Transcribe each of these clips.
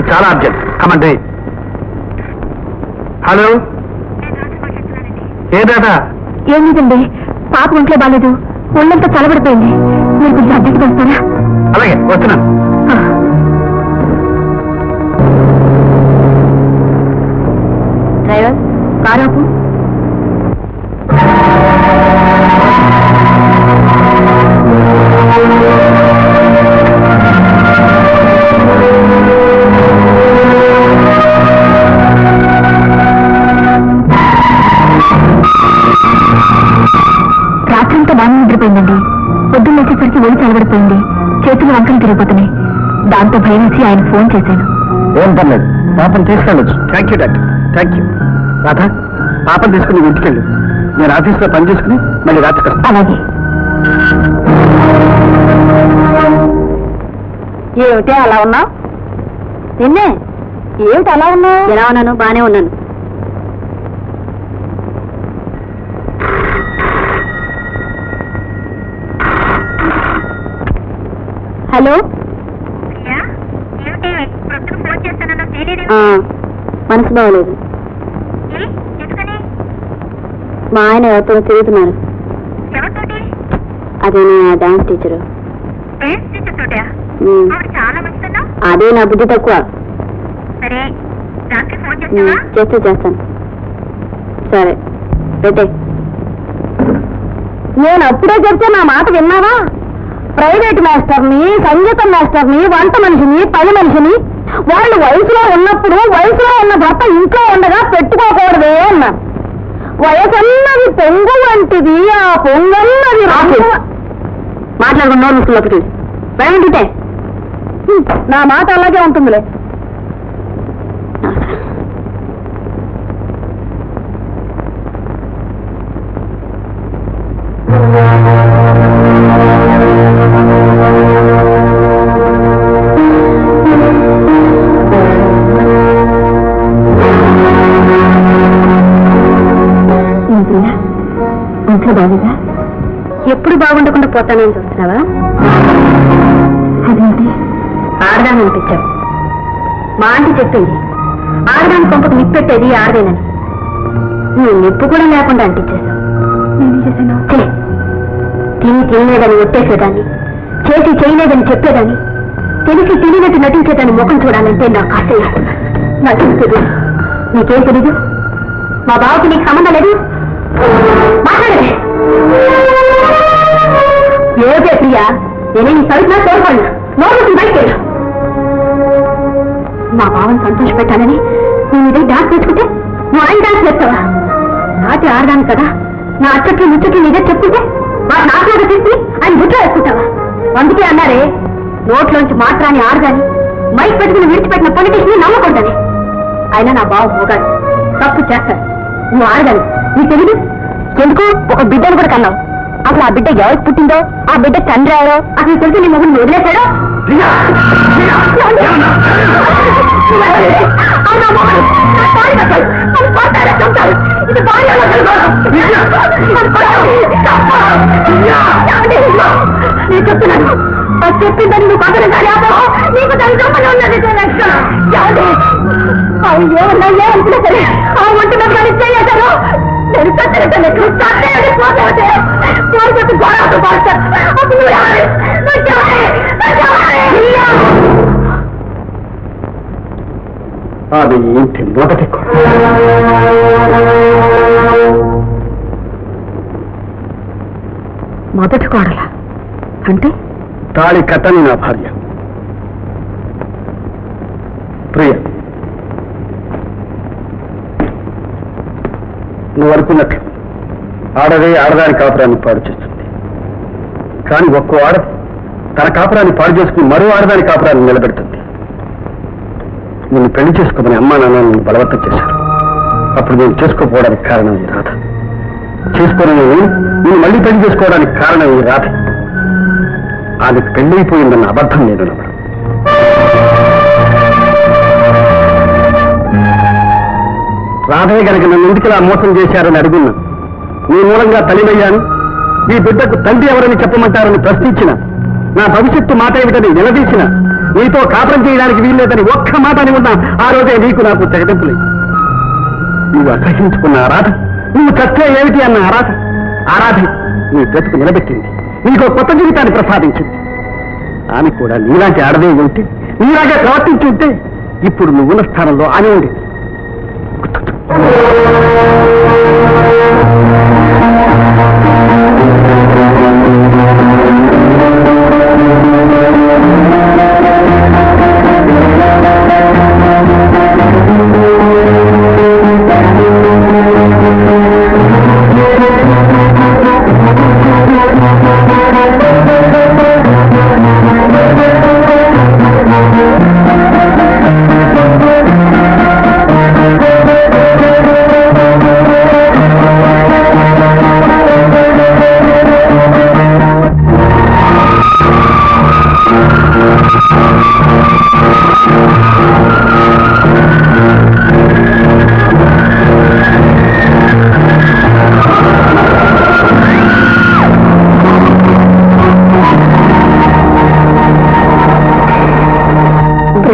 ఇది చాలా urgent. కమండి hello ఏదాటా ఏం లేదండి. పాప ఒంట్లో బాలేదు. ఒళ్ళంతా చలబడిపోయింది మీరు కొంచెం అద్దెకి వస్తారా అలాగే వస్తున్నాను. డ్రైవర్ కారు ఆయన ఫోన్ చేశాను ఏం పర్లేదు. పాపం తీసుకెళ్ళొచ్చు. Thank you doctor thank you Radha పాపం తీసుకుని ఇంటికెళ్ళు. నేను ఆఫీస్లో పని చేసుకుని మళ్ళీ వస్తాను అలాగే. ఏమిటి అలా ఉన్నావు? నిన్నే? ఏమిటి అలా ఉన్నావు? ఎలా ఉన్నాను? బానే ఉన్నాను. హలో? మనసు బాగలేదు. మా ఆయన ఎవరితో తిరుగుతున్నారు? అదే నా డాన్స్ టీచరు. అదే నా బుద్ధి తక్కువ. చేస్తే చేస్తాను. సరే పెట్టే. నేను అప్పుడే చెప్తే నా మాట విన్నావా? ప్రైవేట్ మాస్టర్ని సంగీతం మాస్టర్ని వంట మనిషిని పని మనిషిని వాళ్ళు వయసులో ఉన్నప్పుడు వయసులో ఉన్న భర్త ఇంట్లో ఉండగా పెట్టుకోకూడదే అన్నా. వయసన్నది పొంగు వంటిది ఆ పొంగన్నది మాట్లాడుకున్న నోరు ముసులోకి వెళ్ళండితే నా మాట అలాగే ఉంటుందిలే. పోతానని చూస్తున్నావా? అదేంటి? ఆడదాన్ని అనిపించావు. మా ఆంటీ చెప్పింది ఆడదాని కొంపకు నిప్పెట్టేది ఆడదేనని. నువ్వు నిప్పు కూడా లేకుండా అంటించేశావు తిని తినలేదని ఒట్టేసేదాన్ని చేసి చేయలేదని చెప్పేదాన్ని తెలిసి తెలియనట్టు నటించేదాన్ని ముఖం చూడాలంటే నాకు అసహ్యం నాకేం నీకేం తెలీదు? మా బావకి నీకు సంబంధం లేదు? మాట్లాడలే ఏదే ప్రియా. నేనే నీ సరుకునా తోడుకోండి నోరు బయటకు మా బావని సంతోష పెట్టాలని నేను ఇదే డాన్స్ చేసుకుంటే నువ్వు ఆయన డాన్స్ చేస్తావా నాటి ఆడదాను కదా. నా అచ్చట్లు ముచ్చట్లు నీదే చెప్పుకుంటే వాడు నాకులాగా తీసి ఆయన గుట్లో వేసుకుంటావా? అందుకే అన్నారే నోట్లోంచి మాత్రాన్ని ఆడదాని మైక్ పెట్టుకుని విడిచిపెట్టిన పొలిటీషన్ని నమ్మకూడదని. అయినా నా బావ మొగాడు. తప్పు చేస్తాడు. నువ్వు ఆడదాని నీకు తెలియదు ఎందుకు? ఒక బిడ్డను కూడా కన్నావు. అసలు ఆ బిడ్డ ఎవరికి పుట్టిందో? ఆ బిడ్డ తండ్రి ఎవరో? అసలు తెలిసి నీ మొగుడు వదిలేశాడో? నేను చెప్తున్నాను. అది చెప్పిందని నువ్వు పక్కన నీకు దాని గొప్పనే ఉన్నది నయ్యే అనుకున్నా సరే? ఆ ఒంటి మీద చేయతారు నేను చచ్చినట్టు నువ్వు అది ఇంటి మొదటి. మొదటి కోడల. అంటే? తాళి కట్టని నా భార్య. ప్రియ. నువ్వు అనుకున్నట్లు ఆడదే ఆడదాని కాపురాన్ని పాడు చేస్తుంది. కానీ ఒక్కో ఆడ తన కాపురాన్ని పాడు చేసుకుని మరో ఆడదాని కాపురాన్ని నిలబెడుతుంది. నిన్ను పెళ్ళి చేసుకోమని అమ్మా నాన్న నిన్ను బలవంతం చేశారు. అప్పుడు నేను చేసుకోపోవడానికి కారణం ఈ రాధ. చేసుకోని నేను నేను మళ్ళీ పెళ్ళి చేసుకోవడానికి కారణం ఈ రాధ. ఆమెకు పెళ్ళైపోయిందన్న అబద్ధం నేను నమ్మడం రాధయ్య గనక నన్ను ఎందుకు ఇలా మోసం చేశారని అడుగున్నా? నీ మూలంగా తల్లిమయ్యాను ఈ బిడ్డకు తండ్రి ఎవరని చెప్పమంటారని ప్రశ్నించిన నా భవిష్యత్తు మాట ఏమిటని నిలదీసిన నీతో కాపురం చేయడానికి వీల్లేదని ఒక్క మాట అని ఉన్నా ఆ రోజే నీకు నాకు తెగదింపులే నువ్వు అసహించుకున్న ఆరాధ నువ్వు చచ్చే ఏమిటి అన్న ఆరాధ? ఆరాధ నీ బ్రతుకు నిలబెట్టింది నీకు కొత్త జీవితాన్ని ప్రసాదించింది. ఆమె కూడా నీలాంటి ఆడదే ఉంటే నీలాగే ప్రవర్తించి ఉంటే ఇప్పుడు నువ్వున్న స్థానంలో ఆమె ఉండేది.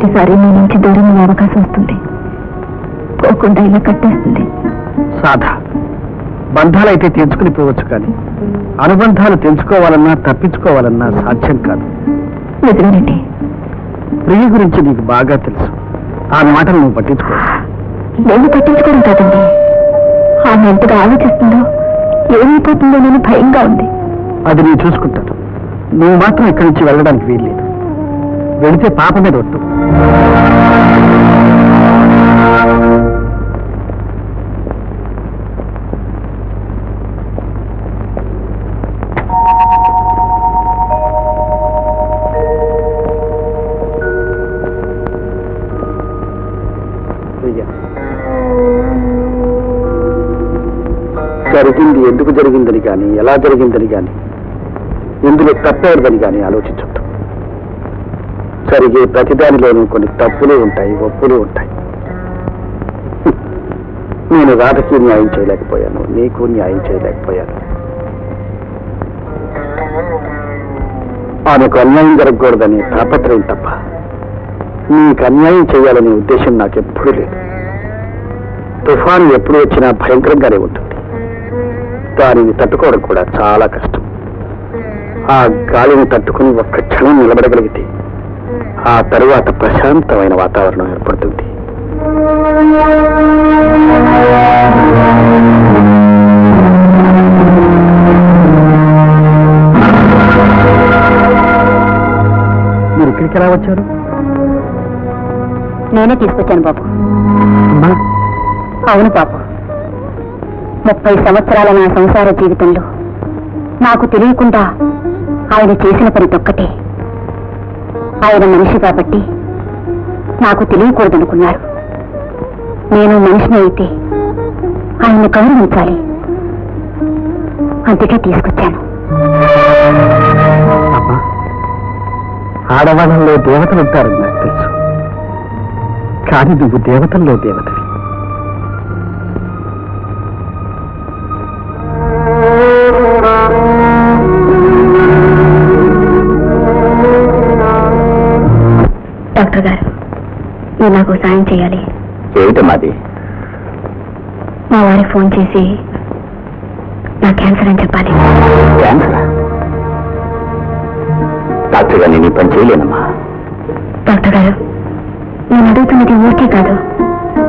ప్రతిసారి నీ నుంచి దూరం అయ్యే అవకాశం వస్తుంది. పోకుండా ఇలా కట్టేస్తుంది. సాధ బంధాలైతే తెంచుకుని పోవచ్చు కానీ అనుబంధాలు తెంచుకోవాలన్నా తప్పించుకోవాలన్నా సాధ్యం కాదు. నిజమేనండి. ప్రియ గురించి నీకు బాగా తెలుసు. ఆ మాటలు నువ్వు పట్టించుకో. నేను పట్టించుకోవడం కాదండి. ఆమె ఎంతగా ఆలోచిస్తుందో ఏమైపోతుందోనని భయంగా ఉంది. అది నేను చూసుకుంటాను. నువ్వు మాత్రం ఇక్కడి నుంచి వెళ్ళడానికి వీల్లేదు. వెళితే పాప మీద ఒట్టు. జరిగింది ఎందుకు జరిగిందని కానీ ఎలా జరిగిందని కానీ ఇందులో తప్పేదని కానీ ఆలోచించొద్దు. జరిగే ప్రతిదానిలోనూ కొన్ని తప్పులు ఉంటాయి ఒప్పులు ఉంటాయి. నేను రాధకి న్యాయం చేయలేకపోయాను నీకు న్యాయం చేయలేకపోయాను. ఆమెకు అన్యాయం జరగకూడదని తాపత్రయం తప్ప నీకు అన్యాయం చేయాలనే ఉద్దేశం నాకెప్పుడూ లేదు. తుఫాను ఎప్పుడు వచ్చినా భయంకరంగానే ఉంటుంది. దానిని తట్టుకోవడం కూడా చాలా కష్టం. ఆ గాలిని తట్టుకుని ఒక్క క్షణం నిలబడగలిగితే ఆ తరువాత ప్రశాంతమైన వాతావరణం ఏర్పడుతుంది. మీరు ఇక్కడికి ఎలా వచ్చారు? నేనే తీసుకొచ్చాను బాబు. అమ్మా. అవును బాబు. ముప్పై సంవత్సరాల నా సంసార జీవితంలో నాకు తెలియకుండా ఆయన చేసిన పని తొక్కటే. ఆయన మనిషి కాబట్టి నాకు తెలియకూడదనుకున్నారు. నేను మనిషిని అయితే ఆయన్ని గౌరవించాలి. అందుకే తీసుకొచ్చాను. ఆడవాళ్ళలో దేవతలు ఉంటారని నాకు తెలుసు. కానీ నువ్వు దేవతల్లో దేవతవి. డాక్టర్ గారు. మీరు నాకు సాయం చేయాలి. ఏమిటమ్మాది మా వారికి ఫోన్ చేసి నా క్యాన్సర్ అని చెప్పాలి. క్యాన్సర్? డాక్టర్ గారిని నీ పని చేయలేనమ్మా. డాక్టర్ గారు నేను అడుగుతున్నది ఊరికే కాదు.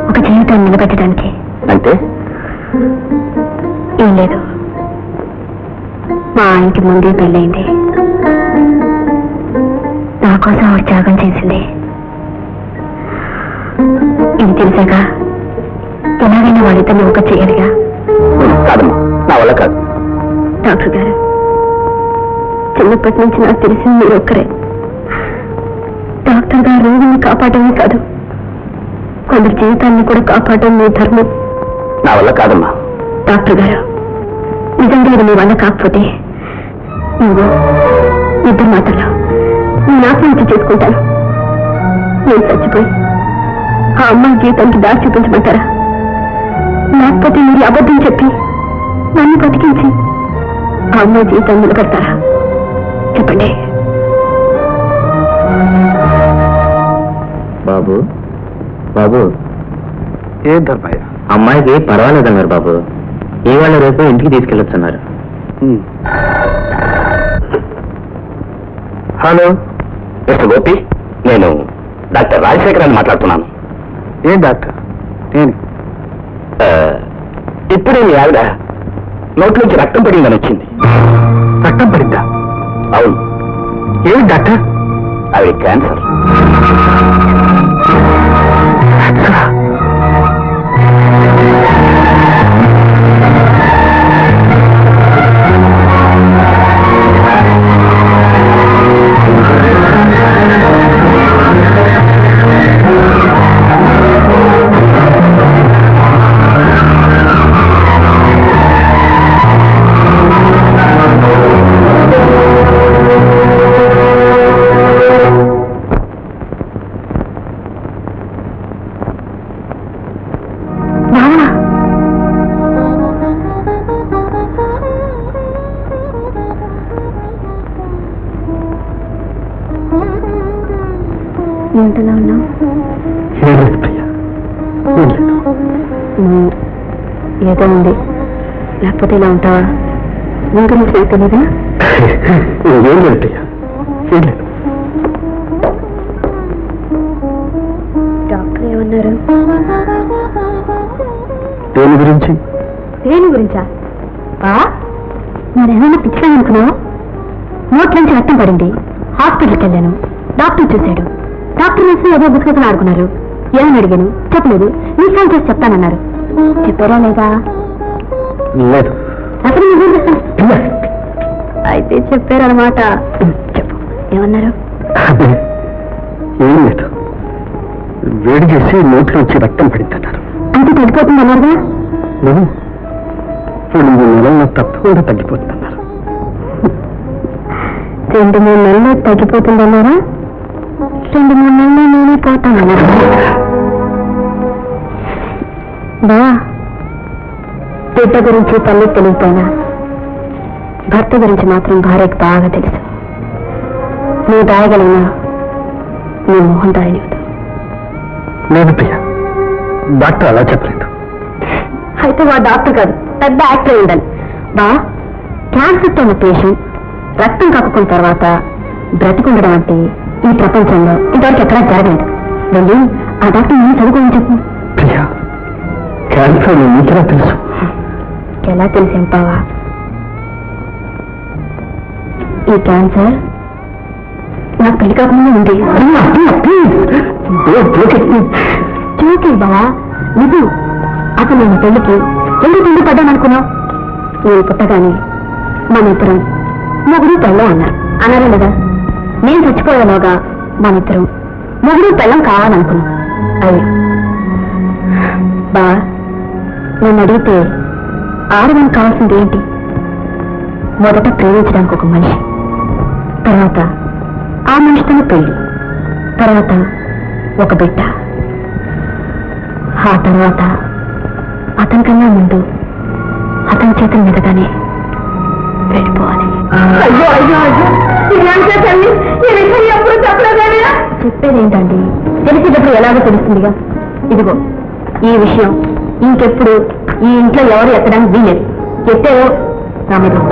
ఒక జీవితాన్ని నిలబెట్టడానికి. అంటే? ఏం లేదు. మా ఆయనకి ముందే పెళ్ళయింది. నా కోసం ఆవిడ త్యాగం చేసింది. ఇది తెలిసాక? ఎలాగైనా వాళ్ళిద్దరిని ఒక చేయాలిగా? కాదమ్మా నా వల్ల కాదు. డాక్టర్ గారు చిన్నప్పటి నుంచి నాకు తెలిసింది మీరు ఒక్కరే. డాక్టర్ గారు రోగిని కాపాడమే కాదు కొందరి జీవితాన్ని కూడా కాపాడడం మీ ధర్మం. నా వల్ల కాదమ్మా. డాక్టర్ గారు నిజంగా ఇది మీ వల్ల కాకపోతే నువ్వు ఇద్దరు మాటల్లో నేను ఆత్మహత్య చేసుకుంటాను. నేను చచ్చిపోయి ఆ అమ్మాయి జీవితానికి దారి చూపించమంటారా? లేకపోతే మీరు అబద్ధం చెప్పి నన్ను బతికించి ఆ అమ్మాయి జీవితాన్ని నిలబెడతారా? చెప్పండి. బాబు బాబు. ఏం ధర్మయ్య అమ్మాయికి పర్వాలేదన్నారు బాబు. ఇవాళ రేపు ఇంటికి తీసుకెళ్ళొచ్చన్నారు. హలో మిస్టర్ గోపి నేను డాక్టర్ రాజశేఖర్ అని మాట్లాడుతున్నాను. ఏం డాక్టర్? నేను ఇప్పుడే మీ ఆవిడ నోట్లోంచి రక్తం పడిందని వచ్చింది. రక్తం పడిందా? అవును. ఏమి డాక్టర్? ఆవిడ క్యాన్సర్. గురించి నాకు ఏం ఏం లేదు. డాక్టర్ ఏమన్నారు? దేని గురించి? దేని గురించా? మరేమైనా పిచ్చాను అనుకున్నావా? నోట్లోంచి రక్తం పడింది. హాస్పిటల్కి వెళ్ళాను. డాక్టర్ చూశాడు. డాక్టర్ వేసి ఏదో గుసగుసలు ఆడుకున్నారు. ఏమని అడిగాను? చెప్పలేదు. నీ ఫోన్ చేసి చెప్తానన్నారు. చెప్పారా లేదా? లేదు. అయితే చెప్పారనమాట చెప్పు. ఏమన్నారు? అదే. ఏం లేదు. వేడి చేసి నోట్లోంచి రక్తం పడిందన్నారు అంటే తగ్గిపోతుంది అన్నారుగా? నువ్వు రెండు మూడు నెలల్లో తప్పకుండా తగ్గిపోతుందన్నారు. రెండు మూడు నెలలు తగ్గిపోతుంది అన్నారా? రెండు మూడు నెలలు నేనే పోతానన్నారా? బా బిడ్డ గురించి తల్లి తెలియపోయినా భర్త గురించి మాత్రం భార్యకు బాగా తెలుసు. నువ్వు దాయగలిగినా నీ మొహం దాయనివ్వదు లేదు ప్రియా డాక్టర్ అలా చెప్పలేదు. అయితే వా డాక్టర్ కాదు పెద్ద యాక్టర్ ఉండాలి బా క్యాన్సర్తో ఉన్న పేషెంట్ రక్తం కక్కుకున్న తర్వాత బ్రతికుండడం అంటే ఈ ప్రపంచంలో ఇంతవరకు ఎక్కడా జరగలేదు. వెళ్ళి ఆ డాక్టర్ నేను చదువుకోమని చెప్పు. ప్రియా క్యాన్సర్ నీకెలా తెలుసు? ఎలా తెలిసాం బావా ఈ క్యాన్సర్ నాకు పెళ్ళి కాకుండా ఉంది. చూకే బావా నిజం అసలు నేను పెళ్ళికి ఎందుకు పెళ్ళి పడ్డాననుకున్నావు నేను పుట్టగానే మన ఇద్దరం మొగుడు పెళ్ళం అన్నారు అన్నారా లేదా? నేను చచ్చిపోయేలోగా మన ఇద్దరం మొగుడు పెళ్ళం కావాలనుకున్నాం. అయ్యో. బా నన్ను అడిగితే ఆడదానికి కావాల్సింది ఏంటి? మొదట ప్రేమించడానికి ఒక మనిషి తర్వాత ఆ మనిషితో పెళ్ళి తర్వాత ఒక బిడ్డ. ఆ తర్వాత అతనికన్నా ముందు అతని చేతుల మీదగానే వెళ్ళిపోవాలి. చెప్పేదేంటండి? తెలిసేటప్పుడు ఎలాగో తెలుస్తుందిగా? ఇదిగో ఈ విషయం ఇంకెప్పుడు ఈ ఇంట్లో ఎవరు ఎక్కడానికి వీలేదు. ఎత్తారో రామదేవ్